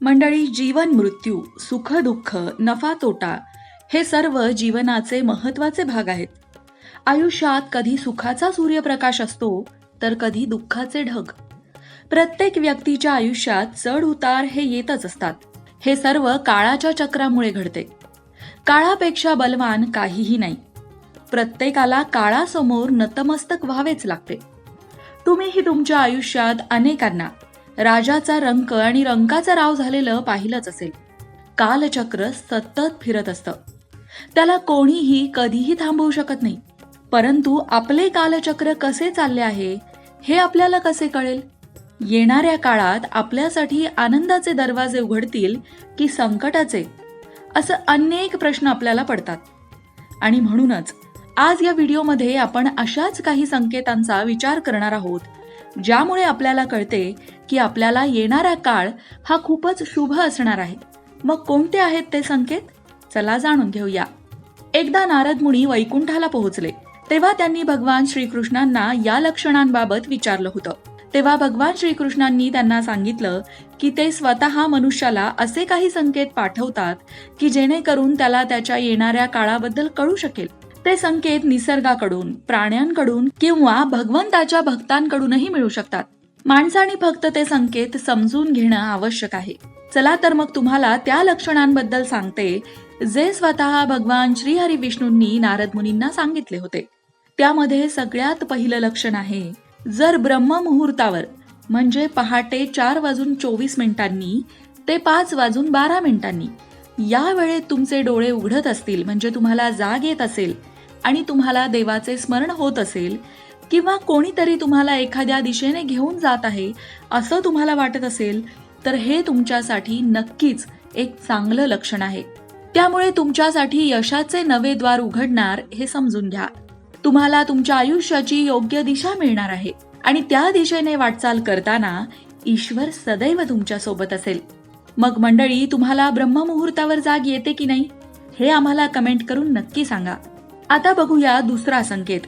मंडळी जीवन मृत्यू सुख दुःख नफा तोटा हे सर्व जीवनाचे महत्त्वाचे भाग आहेत. आयुष्यात कधी सुखाचा सूर्यप्रकाश असतो तर कधी दुःखाचे ढग. प्रत्येक व्यक्तीच्या आयुष्यात चढ उतार हे येतच असतात. हे सर्व काळाच्या चक्रामुळे घडते. काळापेक्षा बलवान काहीही नाही. प्रत्येकाला काळासमोर नतमस्तक व्हावेच लागते. तुम्हीही तुमच्या आयुष्यात अनेकांना राजाचा रंक आणि रंकाचा राव झालेलं पाहिलंच असेल. कालचक्र सतत फिरत असतं. त्याला कोणीही कधीही थांबवू शकत नाही. परंतु आपले कालचक्र कसे चालले आहे हे आपल्याला कसे कळेल? येणाऱ्या काळात आपल्यासाठी आनंदाचे दरवाजे उघडतील की संकटाचे? असं अनेक प्रश्न आपल्याला पडतात. आणि म्हणूनच आज या व्हिडिओमध्ये आपण अशाच काही संकेतांचा विचार करणार आहोत ज्यामुळे आपल्याला कळते की आपल्याला येणारा काळ हा खूपच शुभ असणार आहे. मग कोणते आहेत ते संकेत? चला जाणून घेऊया. एकदा नारद मुनी वैकुंठाला पोहोचले. तेव्हा त्यांनी भगवान श्रीकृष्णांना या लक्षणांबाबत विचारलं होतं. तेव्हा भगवान श्रीकृष्णांनी त्यांना सांगितलं की ते स्वतः मनुष्याला असे काही संकेत पाठवतात की जेणेकरून त्याला त्याच्या येणाऱ्या काळाबद्दल कळू शकेल. ते संकेत निसर्गाकडून प्राण्यांकडून किंवा भगवंताच्या भक्तांकडूनही मिळू शकतात. माणसाने फक्त ते संकेत समजून घेणं आवश्यक आहे. चला तर मग तुम्हाला त्या लक्षणांबद्दल सांगते जे स्वतः भगवान श्रीहरी विष्णूंनी नारद मुनींना सांगितले होते. त्यामध्ये सगळ्यात पहिलं लक्षण आहे जर ब्रह्म मुहूर्तावर म्हणजे पहाटे चार वाजून चोवीस मिनिटांनी ते पाच वाजून बारा मिनिटांनी या वेळेत तुमचे डोळे उघडत असतील म्हणजे तुम्हाला जाग येत असेल आणि तुम्हाला देवाचे स्मरण होत असेल किंवा कोणीतरी तुम्हाला एखाद्या दिशेने घेऊन जात आहे असं तुम्हाला वाटत असेल तर हे तुमच्यासाठी नक्कीच एक चांगलं लक्षण आहे. त्यामुळे तुमच्यासाठी यशाचे नवे द्वार उघडणार हे समजून घ्या. तुम्हाला तुमच्या आयुष्याची योग्य दिशा मिळणार आहे आणि त्या दिशेने वाटचाल करताना ईश्वर सदैव तुमच्यासोबत असेल. मग मंडळी तुम्हाला ब्रह्ममुहूर्तावर जाग येते की नाही? हे आम्हाला कमेंट करून नक्की सांगा. आता बघूया दुसरा संकेत.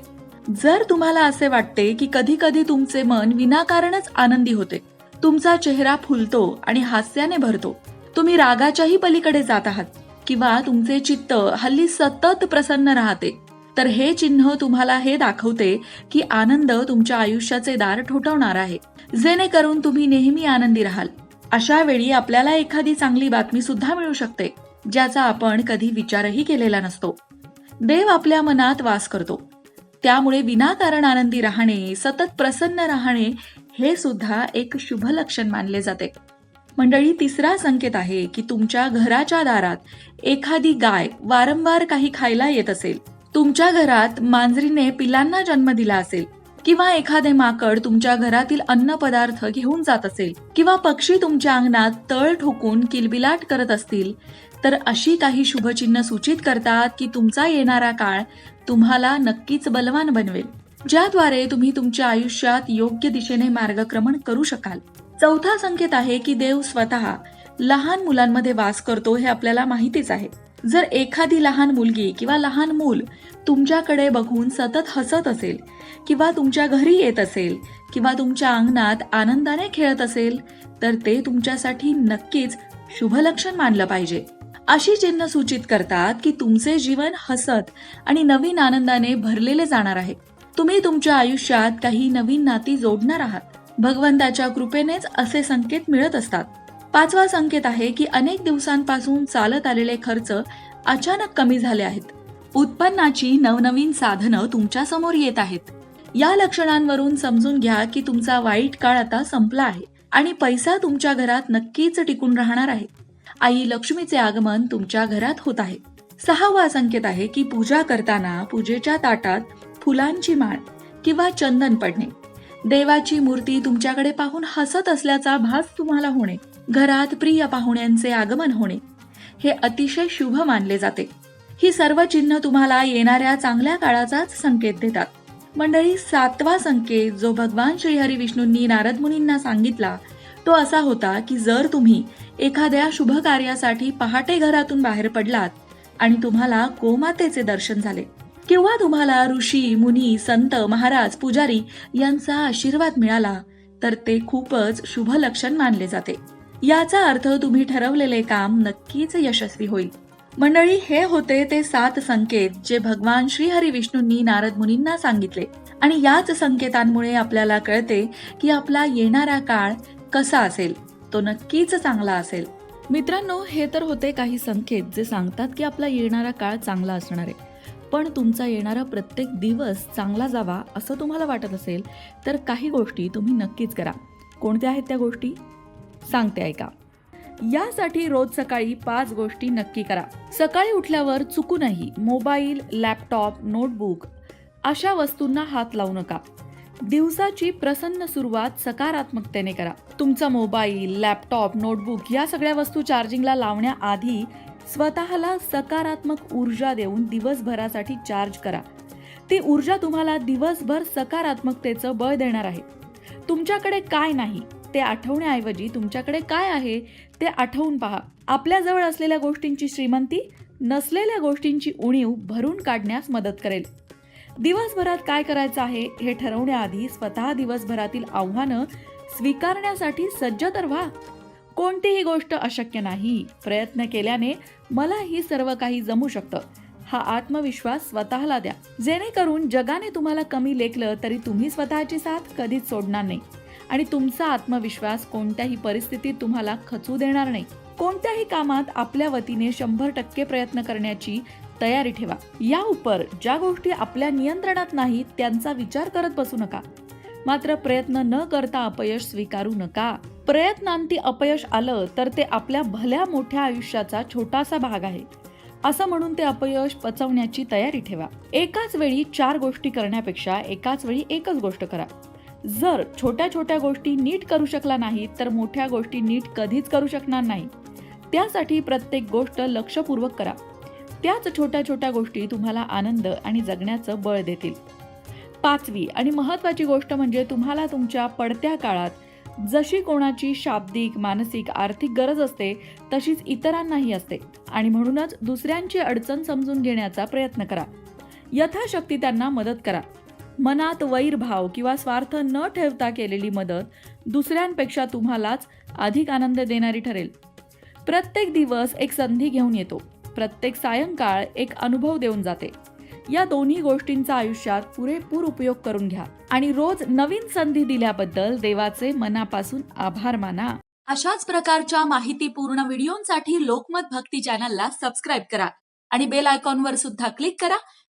जर तुम्हाला असे वाटते की कधी कधी तुमचे मन विनाकारणच आनंदी होते तुमचा चेहरा फुलतो आणि हास्याने भरतो तुम्ही रागाच्याही पलीकडे जात आहात किंवा तुमचे चित्त हल्ली सतत प्रसन्न राहते तर हे चिन्ह तुम्हाला हे दाखवते की आनंद तुमच्या आयुष्याचे दार ठोठवणार आहे. जेणेकरून तुम्ही नेहमी आनंदी राहाल. अशा वेळी आपल्याला एखादी चांगली बातमी सुद्धा मिळू शकते ज्याचा आपण कधी विचारही केलेला नसतो. देव आपल्या मनात वास करतो. त्यामुळे विनाकारण आनंदी राहणे सतत प्रसन्न राहणे हे सुद्धा एक शुभ लक्षण मानले जाते. मंडळी तिसरा संकेत आहे की तुमच्या घराच्या दारात एखादी गाय वारंवार काही खायला येत असेल. तुमच्या घरात मांजरीने पिलांना जन्म दिला असेल. किंवा एखादे माकड तुमच्या घरातील अन्न पदार्थ घेऊन जात असेल किंवा पक्षी तुमच्या अंगणात तळ ठोकून किलबिलाट करत असतील तर अशी काही शुभचिन्ह सूचित करतात की तुमचा येणारा काळ तुम्हाला नक्कीच बलवान बनवेल ज्याद्वारे तुम्ही तुमच्या आयुष्यात योग्य दिशेने मार्गक्रमण करू शकाल. चौथा संकेत आहे की देव स्वतः लहान मुलांमध्ये वास करतो हे आपल्याला माहितीच आहे. जर एखादी लहान मुलगी किंवा लहान मूल तुमच्याकडे बघून सतत हसत असेल किंवा तुमच्या घरी येत असेल किंवा तुमच्या अंगणात आनंदाने खेळत असेल तर ते तुमच्यासाठी नक्कीच शुभलक्षण मानलं पाहिजे. अशी चिन्ह सूचित करतात की तुमचे जीवन हसत आणि नवीन आनंदाने भरलेले जाणार आहे. तुम्ही तुमच्या आयुष्यात काही नवीन नाती जोडणार आहात. भगवंताच्या कृपेनेच असे संकेत मिळत असतात. पाचवा संकेत आहे की अनेक दिवसांपासून चालत आलेले खर्च अचानक कमी झाले आहेत. उत्पन्नाची नवनवीन साधनं तुमच्यासमोर येत आहेत. या लक्षणांवरून समजून घ्या की तुमचा वाईट काळ आता संपला आहे आणि पैसा तुमच्या घरात नक्कीच टिकून राहणार आहे. आई लक्ष्मीचे आगमन तुमच्या घरात होत आहे. सहावा संकेत आहे की पूजा करताना पूजेच्या ताटात फुलांची माळ किंवा चंदन पडणे. देवाची मूर्ती तुमच्याकडे पाहून हसत असल्याचा भास तुम्हाला होणे. घरात प्रिय पाहुण्यांचे आगमन होणे. हे अतिशय शुभ मानले जाते. ही सर्व चिन्ह तुम्हाला येणाऱ्या चांगल्या काळाचाच संकेत देतात. मंडळी सातवा संकेत जो भगवान श्रीहरी विष्णूंनी नारद मुनींना सांगितला तो असा होता की जर तुम्ही एखाद्या शुभ कार्यासाठी पहाटे घरातून बाहेर पडलात आणि तुम्हाला गोमातेचे दर्शन झाले किंवा तुम्हाला ऋषी मुनी संत महाराज पुजारी यांचा आशीर्वाद मिळाला तर ते खूपच शुभ लक्षण मानले जाते. याचा अर्थ तुम्ही ठरवलेले काम नक्कीच यशस्वी होईल. मंडळी हे होते ते सात संकेत जे भगवान श्रीहरी विष्णूंनी नारद मुनींना सांगितले. आणि याच संकेतांमुळे आपल्याला कळते की आपला येणारा काळ कसा असेल तो नक्कीच चांगला असेल. मित्रांनो हे तर होते काही संकेत जे सांगतात की आपला येणारा काळ चांगला असणार आहे. पण तुमचा येणारा प्रत्येक दिवस चांगला जावा असं तुम्हाला वाटत असेल तर काही गोष्टी तुम्ही नक्कीच करा. कोणत्या आहेत त्या गोष्टी? सांगते ऐका. यासाठी रोज सकाळी पाच गोष्टी नक्की करा. सकाळी उठल्यावर चुकूनही मोबाईल लॅपटॉप नोटबुक अशा वस्तूंना हात लावू नका. दिवसाची प्रसन्न सुरुवात सकारात्मकतेने करा. तुमचा मोबाईल लॅपटॉप नोटबुक या सगळ्या वस्तू चार्जिंगला लावण्याआधी स्वतःला सकारात्मक ऊर्जा देऊन दिवसभरासाठी चार्ज करा. ती ऊर्जा तुम्हाला दिवसभर सकारात्मकतेचं बळ देणार आहे. तुमच्याकडे काय नाही? ते आठवण्याऐवजी तुमच्याकडे काय आहे ते आठवून पहा. आपल्याजवळ असलेल्या गोष्टींची श्रीमंती नसलेल्या गोष्टींची उणीव भरून काढण्यास मदत करेल. दिवसभरात काय करायचं आहे हे ठरवण्याआधी स्वतः दिवसभरातील आव्हानं स्वीकारण्यासाठी सज्ज तर व्हा. कोणतीही गोष्ट अशक्य नाही. प्रयत्न केल्याने मला ही सर्व काही जमू शकतं. हा आत्मविश्वास स्वतःला द्या. जेणेकरून जगाने तुम्हाला कमी लेखलं तरी तुम्ही स्वतःची साथ कधीच सोडणार नाही. आणि तुमचा आत्मविश्वास कोणत्याही परिस्थितीत तुम्हाला खचू देणार नाही. कोणत्याही कामात आपल्या वतीने शंभर टक्के प्रयत्न करण्याची तयारी ठेवा. या उपर ज्या गोष्टी आपल्या नियंत्रणात नाहीत त्यांचा विचार करत बसू नका. मात्र प्रयत्न न करता अपयश स्वीकारू नका. प्रयत्नांती अपयश आलं तर ते आपल्या भल्या मोठ्या आयुष्याचा छोटासा भाग आहे. असं म्हणून ते अपयश पचवण्याची तयारी ठेवा. एकाच वेळी चार गोष्टी करण्यापेक्षा एकाच वेळी एकच गोष्ट करा. जर छोट्या छोट्या गोष्टी नीट करू शकला नाही तर मोठ्या गोष्टी नीट कधीच करू शकणार नाही. त्यासाठी प्रत्येक गोष्ट लक्षपूर्वक करा. त्याच छोट्या छोट्या गोष्टी तुम्हाला आनंद आणि जगण्याचं बळ देतील. पाचवी आणि महत्त्वाची गोष्ट म्हणजे तुम्हाला तुमच्या पडत्या काळात जशी कोणाची शाब्दिक मानसिक आर्थिक गरज असते तशीच इतरांनाही असते. आणि म्हणूनच दुसऱ्यांची अडचण समजून घेण्याचा प्रयत्न करा. यथाशक्ती त्यांना मदत करा. मनात वैरभाव किंवा स्वार्थ न ठेवता केलेली मदत दुसऱ्यांपेक्षा तुम्हालाच अधिक आनंद देणारी ठरेल. प्रत्येक दिवस एक संधी घेऊन येतो. प्रत्येक सायंकाळ एक अनुभव देऊन जाते. या दोन्ही गोष्टींचा आयुष्यात पुरेपूर उपयोग करून घ्या. आणि रोज नवीन संधी दिल्याबद्दल देवाचे मनापासून आभार माना. अशाच प्रकारच्या माहितीपूर्ण व्हिडिओंसाठी लोकमत भक्ती चॅनलला सबस्क्राईब करा आणि बेल आयकॉनवर सुद्धा क्लिक करा